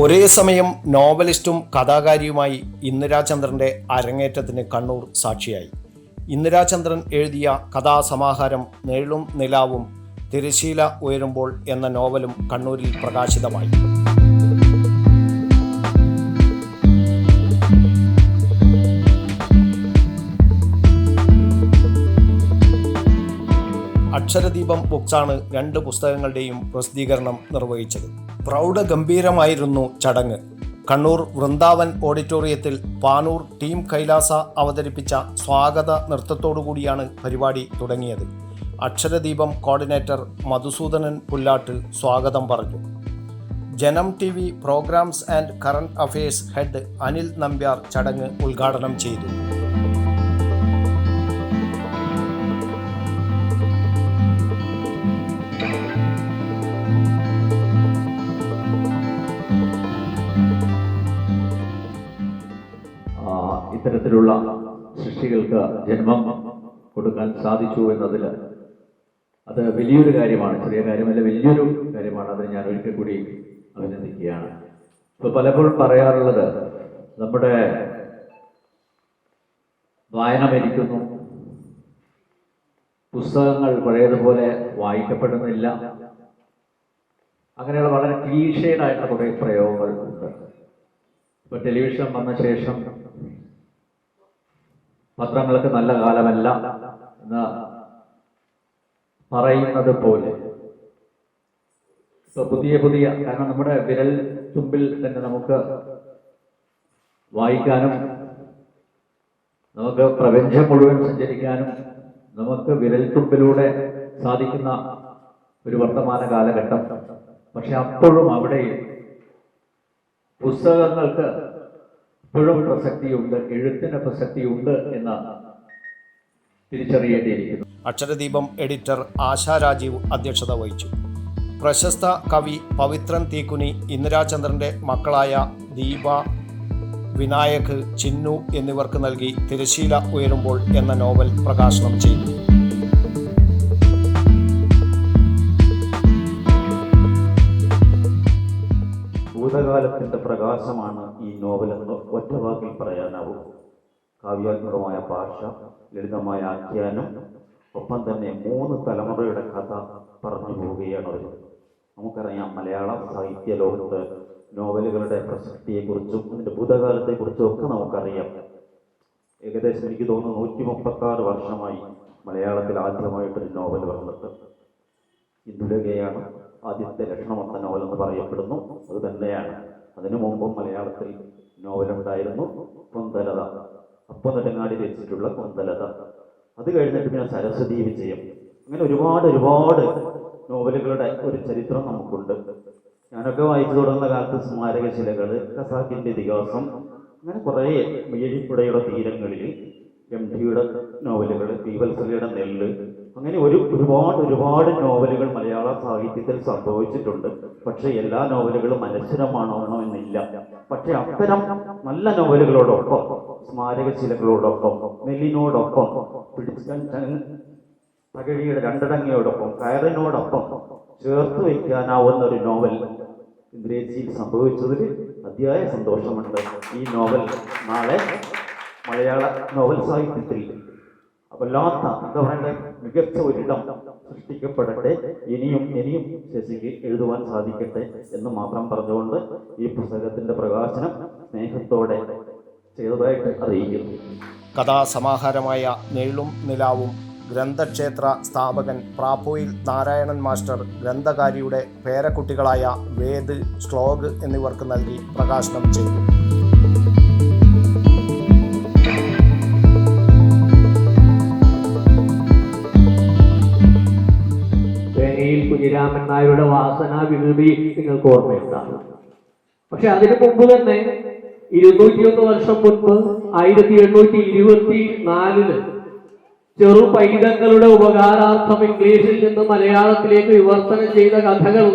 ഒരേ സമയം നോവലിസ്റ്റും കഥാകാരിയുമായി ഇന്ദിരാചന്ദ്രന്റെ അരങ്ങേറ്റത്തിന് കണ്ണൂർ സാക്ഷിയായി. ഇന്ദിരാചന്ദ്രൻ എഴുതിയ കഥാസമാഹാരം നേഴും നിലാവും തിരശീല ഉയരുമ്പോൾ എന്ന നോവലും കണ്ണൂരിൽ പ്രകാശിതമായി. അക്ഷരദീപം ബുക്സാണ് രണ്ട് പുസ്തകങ്ങളുടെയും പ്രസിദ്ധീകരണം നിർവഹിച്ചത്. പ്രൗഢഗംഭീരമായിരുന്നു ചടങ്ങ്. കണ്ണൂർ വൃന്ദാവൻ ഓഡിറ്റോറിയത്തിൽ പാനൂർ ടീം കൈലാസ അവതരിപ്പിച്ച സ്വാഗത നൃത്തത്തോടുകൂടിയാണ് പരിപാടി തുടങ്ങിയത്. അക്ഷരദീപം കോർഡിനേറ്റർ മധുസൂദനൻ പുല്ലാട്ട് സ്വാഗതം പറഞ്ഞു. Janam T V programs and current affairs head Anil Nambiar ചടങ്ങ് ഉദ്ഘാടനം ചെയ്തു. ഇത്തരത്തിലുള്ള സൃഷ്ടികൾക്ക് ജന്മം കൊടുക്കാൻ സാധിച്ചു എന്നതിൽ അത് വലിയൊരു കാര്യമാണ് ചെറിയ കാര്യമല്ല വലിയൊരു കാര്യമാണ്. അതിന് ഞാൻ ഒരിക്കൽ കൂടി അഭിനന്ദിക്കുകയാണ്. ഇപ്പൊ പലപ്പോഴും പറയാറുള്ളത് നമ്മുടെ വായന മരിക്കുന്നു പുസ്തകങ്ങൾ പഴയതുപോലെ വായിക്കപ്പെടുന്നില്ല. അങ്ങനെയുള്ള വളരെ ക്ലീഷേഡായിട്ടുള്ള കുറേ പ്രയോഗങ്ങൾ ഉണ്ട് ഇപ്പൊ ടെലിവിഷൻ വന്ന ശേഷം പത്രങ്ങൾക്ക് നല്ല കാലമല്ല എന്ന് പറയുന്നത് പോലെ. ഇപ്പൊ പുതിയ പുതിയ കാരണം നമ്മുടെ വിരൽ തുമ്പിൽ തന്നെ നമുക്ക് വായിക്കാനും നമുക്ക് പ്രപഞ്ചം മുഴുവൻ സഞ്ചരിക്കാനും നമുക്ക് വിരൽ തുമ്പിലൂടെ സാധിക്കുന്ന ഒരു വർത്തമാന കാലഘട്ടം. പക്ഷെ അപ്പോഴും അവിടെ പുസ്തകങ്ങൾക്ക് ഇപ്പോഴും പ്രസക്തിയുണ്ട് എഴുത്തിന് പ്രസക്തിയുണ്ട് എന്ന് തിരിച്ചറിയേണ്ടിയിരിക്കുന്നു. അക്ഷരദീപം എഡിറ്റർ ആശാ രാജീവ് അധ്യക്ഷത വഹിച്ചു. പ്രശസ്ത കവി പവിത്രൻ തീക്കുനി ഇന്ദിരാചന്ദ്രന്റെ മക്കളായ ദീപ വിനായക് ചിന്നു എന്നിവർക്ക് നൽകി തിരശീല ഉയരുമ്പോൾ എന്ന നോവൽ പ്രകാശനം ചെയ്തു. ഭൂതകാലത്തിന്റെ പ്രകാശമാണ് കാവ്യാത്മകമായ ഭാഷ ലളിതമായ ആഖ്യാനം ഒപ്പം തന്നെ മൂന്ന് തലമുറയുടെ കഥ പറഞ്ഞു പോവുകയാണ് അവർ നമുക്കറിയാം മലയാള സാഹിത്യ ലോകത്ത് നോവലുകളുടെ പ്രസക്തിയെക്കുറിച്ചും അതിന്റെ ഭൂതകാലത്തെക്കുറിച്ചും ഒക്കെ നമുക്കറിയാം. ഏകദേശം എനിക്ക് തോന്നുന്നു നൂറ്റി മുപ്പത്തി ആറ് വർഷമായി മലയാളത്തിൽ ആദ്യമായിട്ടൊരു നോവൽ വന്നിട്ട് ഇന്ദുലകയാണ് ആദ്യത്തെ എന്ന നോവൽ എന്ന് പറയപ്പെടുന്നു. അത് തന്നെയാണ്. അതിനു മുമ്പും മലയാളത്തിൽ നോവലുണ്ടായിരുന്നു. കൊന്തലത അപ്പം നെടുങ്ങാടി രചിച്ചിട്ടുള്ള കുന്തലത. അത് കഴിഞ്ഞിട്ട് പിന്നെ സരസ്വതി വിജയം. അങ്ങനെ ഒരുപാട് ഒരുപാട് നോവലുകളുടെ ഒരു ചരിത്രം നമുക്കുണ്ട്. ഞാനൊക്കെ വായിച്ചു തുടങ്ങുന്ന കാലത്ത് സ്മാരകശിലകൾ ഖസാക്കിന്റെ ഇതിഹാസം അങ്ങനെ കുറേ മിഴഴിപ്പുഴയുടെ തീരങ്ങളിൽ എം ടിയുടെ നോവലുകൾ പി വത്സലയുടെ നെല്ല് അങ്ങനെ ഒരു ഒരുപാട് ഒരുപാട് നോവലുകൾ മലയാള സാഹിത്യത്തിൽ സംഭവിച്ചിട്ടുണ്ട്. പക്ഷെ എല്ലാ നോവലുകളും അനശ്വരമാണോ എന്നില്ല. പക്ഷെ അത്തരം നല്ല നോവലുകളോടൊപ്പം സ്മാരകശിലകളോടൊപ്പം നെല്ലിനോടൊപ്പം പിടിച്ച തകഴിയുടെ രണ്ടടങ്ങയോടൊപ്പം കയറിനോടൊപ്പം ചേർത്ത് വയ്ക്കാനാവുന്ന ഒരു നോവൽ ഇന്ദ്രേജിയിൽ സംഭവിച്ചതിൽ അതിയായ സന്തോഷമുണ്ട്. ഈ നോവൽ നാളെ മലയാള നോവൽ സാഹിത്യത്തിൽ വല്ലാത്ത എന്താ പറയണ്ടേ? മികച്ച ഒരിടം സൃഷ്ടിക്കപ്പെടട്ടെ. ഇനിയും ഇനിയും ശശിക്ക് എഴുതുവാൻ സാധിക്കട്ടെ എന്ന് മാത്രം പറഞ്ഞുകൊണ്ട് ഈ പുസ്തകത്തിന്റെ പ്രകാശനം സ്നേഹത്തോടെ ചെയ്തതായിട്ട് അറിയിക്കുന്നു. കഥാസമാഹാരമായ നീളും നിലാവും ഗ്രന്ഥക്ഷേത്ര സ്ഥാപകൻ പ്രാപ്പോയിൽ നാരായണൻ മാസ്റ്റർ ഗ്രന്ഥകാരിയുടെ പേരക്കുട്ടികളായ വേദ് ശ്ലോക് എന്നിവർക്ക് നൽകി പ്രകാശനം ചെയ്തു. കുഞ്ഞിരാമൻ നായരുടെ വാസന വികൃതി നിങ്ങൾക്ക് ഓർമ്മയുണ്ടാകും. പക്ഷെ അതിനു മുമ്പ് തന്നെ ഇരുന്നൂറ്റിയൊന്ന് വർഷം മുൻപ് ആയിരത്തി എണ്ണൂറ്റി ഇരുപത്തി നാലിൽ ചെറു പൈതങ്ങളുടെ ഉപകാരാർത്ഥം ഇംഗ്ലീഷിൽ നിന്ന് മലയാളത്തിലേക്ക് വിവർത്തനം ചെയ്ത കഥകൾ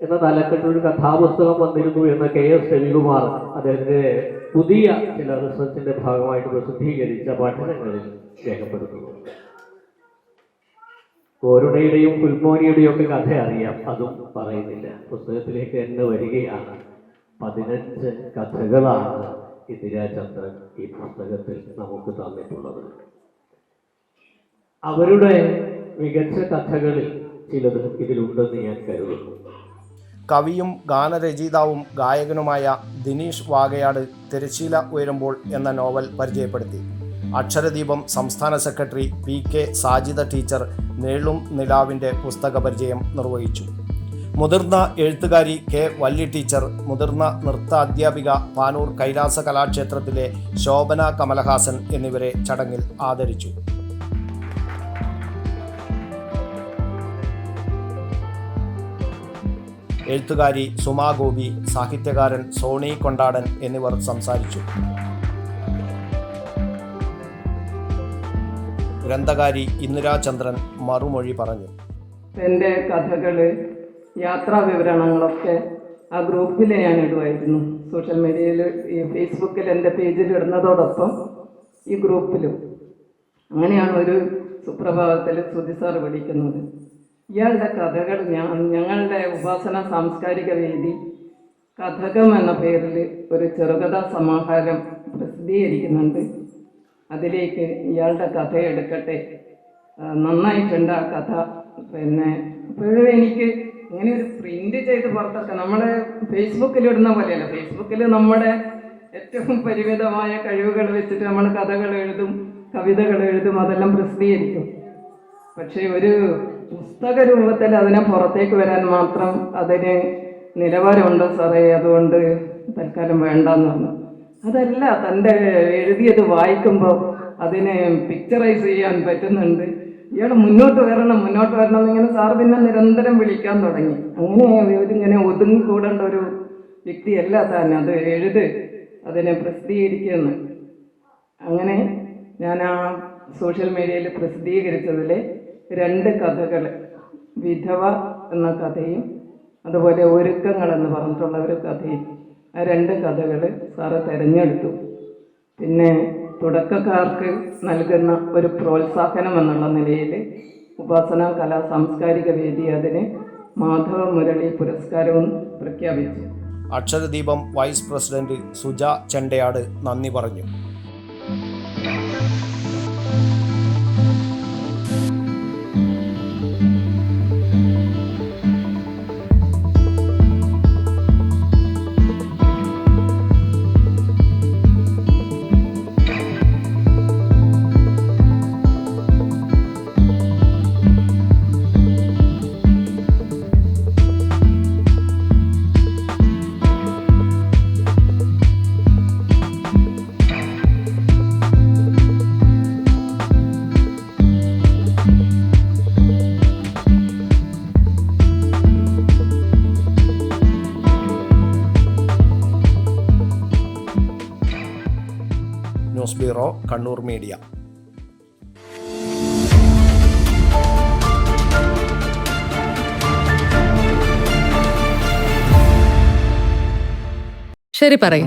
എന്ന തലക്കെട്ടൊരു കഥാപുസ്തകം വന്നിരുന്നു എന്ന കെ എസ് രവികുമാർ അദ്ദേഹത്തിന്റെ പുതിയ ചില റിസർച്ചിന്റെ ഭാഗമായിട്ട് പ്രസിദ്ധീകരിച്ച പഠനങ്ങളിൽ രേഖപ്പെടുത്തുന്നു. കോരുണയുടെയും പുൽമോനിയുടെയും ഒക്കെ കഥ അറിയാം. അതും പറയുന്നില്ല. പുസ്തകത്തിലേക്ക് തന്നെ വരികയാണ്. പതിനഞ്ച് കഥകളാണ് ഇന്ദിരാചന്ദ്രൻ ഈ പുസ്തകത്തിൽ നമുക്ക് തന്നിട്ടുള്ളത്. അവരുടെ മികച്ച കഥകളിൽ ചിലത് ഇതിലുണ്ടെന്ന് ഞാൻ കരുതുന്നു. കവിയും ഗാനരചയിതാവും ഗായകനുമായ ദിനീഷ് വാഗയാട് തിരശീല ഉയരുമ്പോൾ എന്ന നോവൽ പരിചയപ്പെടുത്തി. അക്ഷരദീപം സംസ്ഥാന secretary P K Sajida teacher നേളും നിലാവിന്റെ പുസ്തക പരിചയം നിർവഹിച്ചു. മുതിർന്ന എഴുത്തുകാരി കെ വല്ലി ടീച്ചർ മുതിർന്ന നൃത്ത അധ്യാപിക പാനൂർ കൈലാസ കലാക്ഷേത്രത്തിലെ ശോഭന കമലഹാസൻ എന്നിവരെ ചടങ്ങിൽ ആദരിച്ചു. എഴുത്തുകാരി സുമാ ഗോപി സാഹിത്യകാരൻ സോണി കൊണ്ടാടൻ എന്നിവർ സംസാരിച്ചു. ഗ്രന്ഥകാരി ഇന്ദിരാചന്ദ്രൻ മറുമൊഴി പറഞ്ഞു. എന്റെ കഥകൾ യാത്രാ വിവരണങ്ങളൊക്കെ ആ ഗ്രൂപ്പിൽ ഞാൻ ഇടുമായിരുന്നു. സോഷ്യൽ മീഡിയയിൽ ഈ ഫേസ്ബുക്കിൽ എന്റെ പേജിൽ ഇടുന്നതോടൊപ്പം ഈ ഗ്രൂപ്പിലും. അങ്ങനെയാണ് ഒരു സുപ്രഭാതത്തിൽ സുധി സാർ വിളിക്കുന്നത്. ഇയാളുടെ കഥകൾ ഞാൻ ഞങ്ങളുടെ ഉപാസന സാംസ്കാരിക വേദി കഥകം എന്ന പേരിൽ ഒരു ചെറുകഥാ സമാഹാരം പ്രസിദ്ധീകരിക്കുന്നുണ്ട്. അതിലേക്ക് ഇയാളുടെ കഥ എടുക്കട്ടെ നന്നായിട്ടുണ്ട് ആ കഥ. പിന്നെ ഇപ്പോഴും എനിക്ക് ഇങ്ങനെ ഒരു പ്രിന്റ് ചെയ്ത് പുറത്തൊക്കെ നമ്മുടെ ഫേസ്ബുക്കിൽ ഇടുന്ന പോലെയല്ല. ഫേസ്ബുക്കിൽ നമ്മുടെ ഏറ്റവും പരിമിതമായ കഴിവുകൾ വെച്ചിട്ട് നമ്മൾ കഥകൾ എഴുതും കവിതകൾ എഴുതും അതെല്ലാം പ്രസിദ്ധീകരിക്കും. പക്ഷേ ഒരു പുസ്തക രൂപത്തിൽ അതിനെ പുറത്തേക്ക് വരാൻ മാത്രം അതിന് നിലവാരമുണ്ട് സാറേ. അതുകൊണ്ട് തൽക്കാലം വേണ്ടെന്ന് പറഞ്ഞു. അതല്ല തന്റെ എഴുതിയത് വായിക്കുമ്പോൾ അതിനെ പിക്ചറൈസ് ചെയ്യാൻ പറ്റുന്നുണ്ട്. ഇയാൾ മുന്നോട്ട് വരണം മുന്നോട്ട് വരണം എന്നിങ്ങനെ സാർ പിന്നെ നിരന്തരം വിളിക്കാൻ തുടങ്ങി. അങ്ങനെ ഒതുങ്ങി ഒതുങ്ങിക്കൂടേണ്ട ഒരു വ്യക്തിയല്ല താൻ. അത് എഴുത് അതിനെ പ്രസിദ്ധീകരിക്കുന്നു. അങ്ങനെ ഞാൻ ആ സോഷ്യൽ മീഡിയയിൽ പ്രസിദ്ധീകരിച്ചതിൽ രണ്ട് കഥകൾ വിധവ എന്ന കഥയും അതുപോലെ ഒരുക്കങ്ങൾ എന്ന് പറഞ്ഞിട്ടുള്ള ഒരു കഥയും. ആ രണ്ട് കഥകൾ സാറ് തിരഞ്ഞെടുത്തു. പിന്നെ തുടക്കക്കാർക്ക് നൽകുന്ന ഒരു പ്രോത്സാഹനം എന്നുള്ള നിലയിൽ ഉപാസന കലാ സാംസ്കാരിക വേദി അതിന് മാധവ മുരളി പുരസ്കാരവും പ്രഖ്യാപിച്ചു. അക്ഷരദീപം വൈസ് പ്രസിഡന്റ് സുജ ചെണ്ടയാട് നന്ദി പറഞ്ഞു. Bureau Kannur media. ശരി പറയ്.